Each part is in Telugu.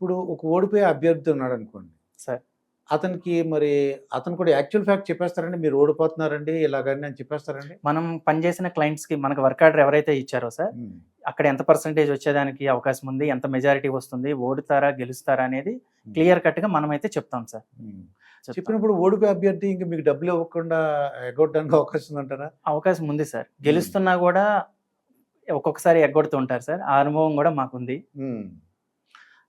ఇప్పుడు ఒక ఓడిపోయే అభ్యర్థి ఉన్నాడు అనుకోండి. సార్. అతనికి మరి అతను కూడా యాక్చువల్ ఫ్యాక్ట్ చెప్పేస్తారండి మీరు ఓడిపోతున్నారండి ఇలాగని అని చెప్పేస్తారండి? మనం పనిచేసిన clients కి మనకు వర్క్ ఆర్డర్ ఎవరైతే ఇచ్చారో సార్ అక్కడ ఎంత పర్సంటేజ్ వచ్చేదానికి అవకాశం ఉంది ఎంత మెజారిటీ వస్తుంది ఓడుతారా గెలుస్తారా అనేది క్లియర్ కట్గా మనం అయితే చెప్తాం సార్. చెప్పినప్పుడు ఓడిపోయే అభ్యర్థి ఇంకా మీకు డబ్బులు ఇవ్వకుండా ఎగ్గొట్టడానికి అవకాశం ఉందంటారా? అవకాశం ఉంది సార్. గెలుస్తున్నా కూడా ఒక్కొక్కసారి ఎగ్గొడుతూ ఉంటారు సార్. ఆ అనుభవం కూడా మాకుంది.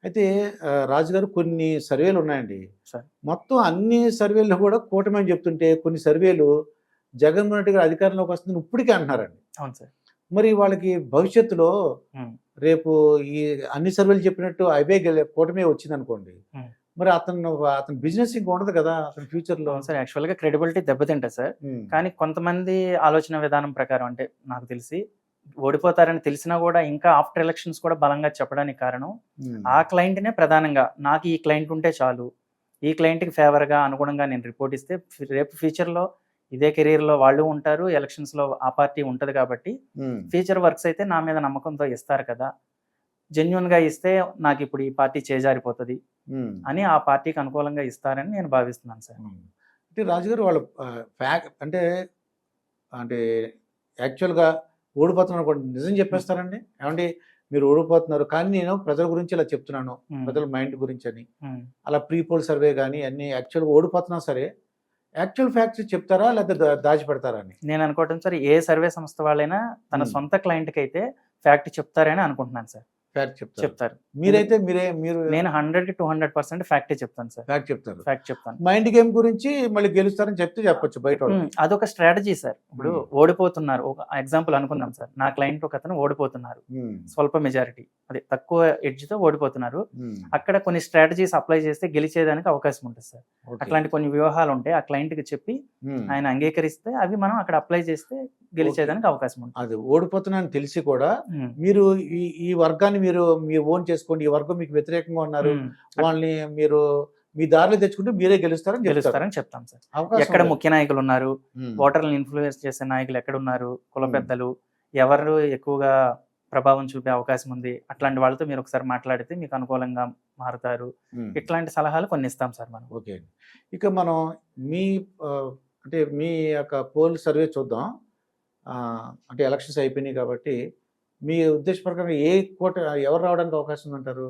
అయితే ఆ, రాజు గారు కొన్ని సర్వేలు ఉన్నాయండి సార్. మొత్తం అన్ని సర్వేలు కూడా కూటమి అని చెప్తుంటే కొన్ని సర్వేలు జగన్మోహన్ రెడ్డి గారు అధికారంలోకి వస్తుందని ఇప్పటికే అంటున్నారండి అవును సార్ మరి వాళ్ళకి భవిష్యత్తులో. రేపు ఈ అన్ని సర్వేలు చెప్పినట్టు అవే గెల కూటమి వచ్చింది అనుకోండి. మరి అతను అతని బిజినెస్ ఇంకా ఉండదు కదా అతని ఫ్యూచర్లో సార్ యాక్చువల్గా క్రెడిబిలిటీ దెబ్బతింటుంది సార్. కానీ కొంతమంది ఆలోచన విధానం ప్రకారం అంటే నాకు తెలిసి ఓడిపోతారని తెలిసినా కూడా ఇంకా ఆఫ్టర్ ఎలక్షన్స్ కూడా బలంగా చెప్పడానికి కారణం. ఆ క్లయింట్నే ప్రధానంగా నాకు ఈ క్లయింట్ ఉంటే చాలు ఈ క్లయింట్కి ఫేవర్గా అనుగుణంగా నేను రిపోర్ట్ ఇస్తే రేపు ఫ్యూచర్లో ఇదే కెరీర్లో వాళ్ళు ఉంటారు ఎలక్షన్స్లో ఆ పార్టీ ఉంటుంది కాబట్టి. ఫ్యూచర్ వర్క్స్ అయితే నా మీద నమ్మకంతో ఇస్తారు కదా జెన్యున్గా ఇస్తే నాకు ఇప్పుడు ఈ పార్టీ చేజారిపోతుంది. అని ఆ పార్టీకి అనుకూలంగా ఇస్తారని నేను భావిస్తున్నాను సార్. అంటే రాజుగారు వాళ్ళ ఫ్యాక్ అంటే అంటే యాక్చువల్గా ఓడిపోతున్నారు అనుకోండి నిజం చెప్పేస్తారండి? ఏమండి? మీరు ఓడిపోతున్నారు. కానీ నేను ప్రజల గురించి ఇలా చెప్తున్నాను. ప్రజల మైండ్ గురించి అని. అలా ప్రీ పోల్ సర్వే కానీ అన్ని యాక్చువల్గా ఓడిపోతున్నా సరే యాక్చువల్ ఫ్యాక్ట్స్ చెప్తారా? లేదా దాచిపెడతారా అని? నేను అనుకోవటం సార్ ఏ సర్వే సంస్థ వాళ్ళైనా తన. సొంత క్లయింట్కి అయితే ఫ్యాక్ట్ చెప్తారని అనుకుంటున్నాను సార్. ఫ్యాక్ట్ చెప్తారు. చెప్తారు. మీరైతే మీరే మీరు నేను హండ్రెడ్కి టూ హండ్రెడ్ పర్సెంట్ ఫ్యాక్టే చెప్తాను సార్. ఫ్యాక్ట్ చెప్తారు. ఫ్యాక్ట్ చెప్తాను. మైండ్ గేమ్ గురించి మళ్ళీ గెలుస్తారని చెప్తే చెప్పొచ్చు బయట అదొక స్ట్రాటజీ సార్. ఇప్పుడు. ఓడిపోతున్నారు. ఒక ఎగ్జాంపుల్ అనుకుందాం సార్. నా క్లయింట్ ఒక అతను ఓడిపోతున్నారు. స్వల్ప మెజారిటీ అదే తక్కువ edge తో ఓడిపోతున్నారు. అక్కడ కొన్ని స్ట్రాటజీస్ అప్లై చేస్తే గెలిచేదానికి అవకాశం ఉంటుంది సార్. అట్లాంటి కొన్ని వ్యూహాలు ఉంటాయి ఆ client కి చెప్పి. ఆయన అంగీకరిస్తే అవి మనం అక్కడ అప్లై చేస్తే గెలిచేదానికి అవకాశం ఉంటుంది అది ఓడిపోతున్నానని తెలిసి కూడా మీరు ఈ ఈ వర్గాన్ని మీరు మీరు ఓన్ చేసుకోండి ఈ వర్గం మీకు వ్యతిరేకంగా ఉన్నారు వాళ్ళని మీరు మీ దారిలో తెచ్చుకుంటే మీరే గెలుస్తారని గెలుస్తారని చెప్తాం సార్ ఎక్కడ. ముఖ్య నాయకులు ఉన్నారు. ఓటర్లను ఇన్ఫ్లుయెన్స్ చేసే నాయకులు ఎక్కడ ఉన్నారు కుల. పెద్దలు ఎవరు ఎక్కువగా ప్రభావం చూపే అవకాశం ఉంది. అట్లాంటి వాళ్ళతో మీరు ఒకసారి మాట్లాడితే మీకు అనుకూలంగా మారుతారు. ఇట్లాంటి సలహాలు కొన్ని ఇస్తాం సార్ మనం. ఓకే ఇక మనం మీ అంటే మీ యొక్క పోల్ సర్వే చూద్దాం. అంటే ఎలక్షన్స్ అయిపోయినాయి కాబట్టి మీ ఉద్దేశ ప్రకారం ఏ కోట ఎవరు రావడానికి అవకాశం ఉందంటారు?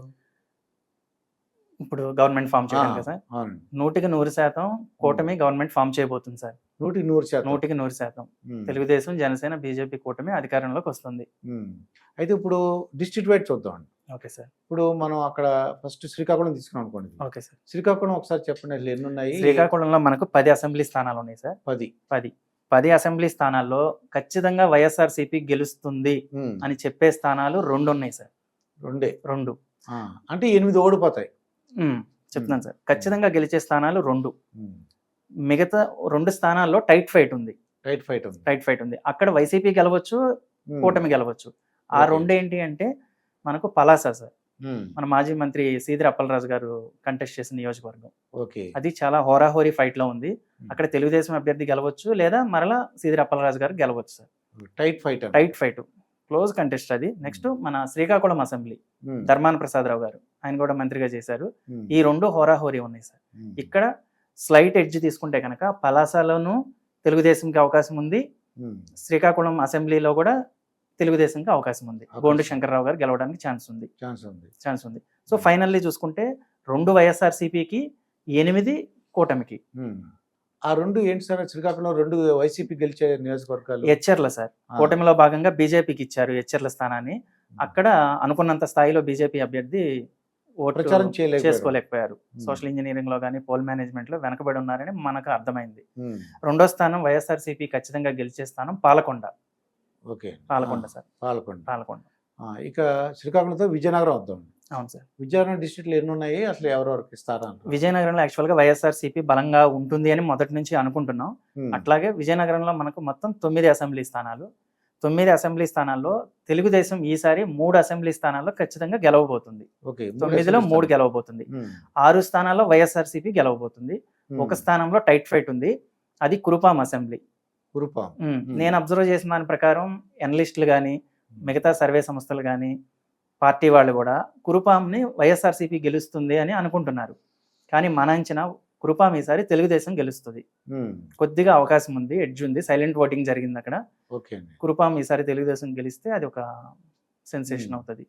ఇప్పుడు గవర్నమెంట్ ఫామ్ చేయడం కదా? సార్ నూటికి నూరు శాతం కూటమి గవర్నమెంట్ ఫామ్ చేయబోతుంది సార్. నూటికి నూరు శాతం. నూటికి నూరు శాతం. ఉమ్. తెలుగుదేశం జనసేన బీజేపీ కూటమి అధికారంలోకి వస్తుంది. ఉమ్. అయితే ఇప్పుడు డిస్ట్రిక్ట్ వైడ్ చూద్దాం ఓకే సార్. ఇప్పుడు మనం అక్కడ ఫస్ట్ శ్రీకాకుళం తీసుకున్నాం అనుకోండి. Okay sir. శ్రీకాకుళం ఒకసారి చెప్పండి అసలు ఎన్ని ఉన్నాయి శ్రీకాకుళంలో మనకు పది అసెంబ్లీ స్థానాలు ఉన్నాయి సార్. పది. పది. పది అసెంబ్లీ స్థానాల్లో ఖచ్చితంగా వైఎస్ఆర్సీపీ గెలుస్తుంది ఉమ్. అని చెప్పే స్థానాలు రెండు ఉన్నాయి సార్. రెండే. రెండు. ఆ, అంటే ఎనిమిది ఓడిపోతాయి. చెప్తున్నాను సార్. ఖచ్చితంగా గెలిచే స్థానాలు రెండు. మిగతా రెండు స్థానాల్లో టైట్ ఫైట్ ఉంది. టైట్ ఫైట్ ఉంది. టైట్ ఫైట్ ఉంది. అక్కడ వైసీపీ గెలవచ్చు. కూటమి గెలవచ్చు. ఆ. రెండు ఏంటి అంటే మనకు పలాస సార్. మన మాజీ మంత్రి సీదిరి అప్పలరాజు గారు కంటెస్ట్ చేసిన నియోజకవర్గం. ఓకే. అది చాలా హోరాహోరీ ఫైట్లో ఉంది అక్కడ తెలుగుదేశం అభ్యర్థి గెలవచ్చు లేదా మరలా సీదిరి అప్పలరాజు గారు గెలవచ్చు sir. Tight fight. Tight fight. Close contest అది నెక్స్ట్ మన శ్రీకాకుళం అసెంబ్లీ ఉమ్. ధర్మాన ప్రసాదరావు గారు ఆయన కూడా మంత్రిగా చేశారు ఉమ్. ఈ రెండు హోరాహోరీ ఉన్నాయి సార్. ఇక్కడ స్లైట్ ఎడ్జ్ తీసుకుంటే కనుక పలాసలోను తెలుగుదేశంకి అవకాశం ఉంది. శ్రీకాకుళం అసెంబ్లీలో కూడా తెలుగుదేశంకి అవకాశం ఉంది. గోండు శంకర్రావు గారు గెలవడానికి ఛాన్స్ ఉంది ఛాన్స్ ఉంది ఛాన్స్ ఉంది సో ఫైనల్లీ చూసుకుంటే రెండు వైఎస్ఆర్సీపీకి ఎనిమిది కూటమికి. ఆ రెండు ఏంటి సార్? శ్రీకాకుళం రెండు వైసీపీ గెలిచే నియోజకవర్గాలు. ఎచ్చర్ల సార్. కూటమిలో భాగంగా బీజేపీకి ఇచ్చారు ఎచ్చర్ల స్థానాన్ని. అక్కడ అనుకున్నంత స్థాయిలో బీజేపీ అభ్యర్థి ప్రచారం. చేసుకోలేకపోయారు. సోషల్ ఇంజనీరింగ్లో కానీ పోల్ మేనేజ్మెంట్లో వెనకబడి ఉన్నారని మనకు అర్థమైంది. రెండో స్థానం వైఎస్ఆర్సీపీ ఖచ్చితంగా గెలిచే స్థానం పాలకొండ. ఓకే. పాలకొండ సార్. పాలకొండ. పాలకొండ. ఇక శ్రీకాకుళంతో విజయనగరం వద్దాం. అవును సార్ విజయనగరం డిస్ట్రిక్ట్లో ఎన్ని ఉన్నాయి అసలు ఎవరెవరికి ఇస్తారా? విజయనగరంలో యాక్చువల్గా వైఎస్ఆర్సీపీ బలంగా ఉంటుంది అని మొదటి నుంచి అనుకుంటున్నాం. అట్లాగే విజయనగరంలో మనకు మొత్తం తొమ్మిది అసెంబ్లీ స్థానాలు తొమ్మిది అసెంబ్లీ స్థానాల్లో తెలుగుదేశం ఈసారి మూడు అసెంబ్లీ స్థానాల్లో ఖచ్చితంగా గెలవబోతుంది తొమ్మిదిలో మూడు. గెలవబోతుంది. ఆరు స్థానాల్లో వైఎస్ఆర్సీపీ గెలవబోతుంది. ఒక స్థానంలో టైట్ ఫైట్ ఉంది అది కురుపాం అసెంబ్లీ కురుపాం. నేను అబ్జర్వ్ చేసిన దాని ప్రకారం ఎనలిస్టులు కానీ మిగతా సర్వే సంస్థలు కానీ పార్టీ వాళ్ళు కూడా కురుపాంని వైఎస్ఆర్సీపీ గెలుస్తుంది అని అనుకుంటున్నారు. కానీ మన అంచనా కురుపాం ఈసారి తెలుగుదేశం గెలుస్తుంది. కొద్దిగా అవకాశం ఉంది ఎడ్జ్ ఉంది సైలెంట్ ఓటింగ్ జరిగింది అక్కడ. కురుపాం ఈసారి తెలుగుదేశం గెలిస్తే అది ఒక సెన్సేషన్. అవుతుంది.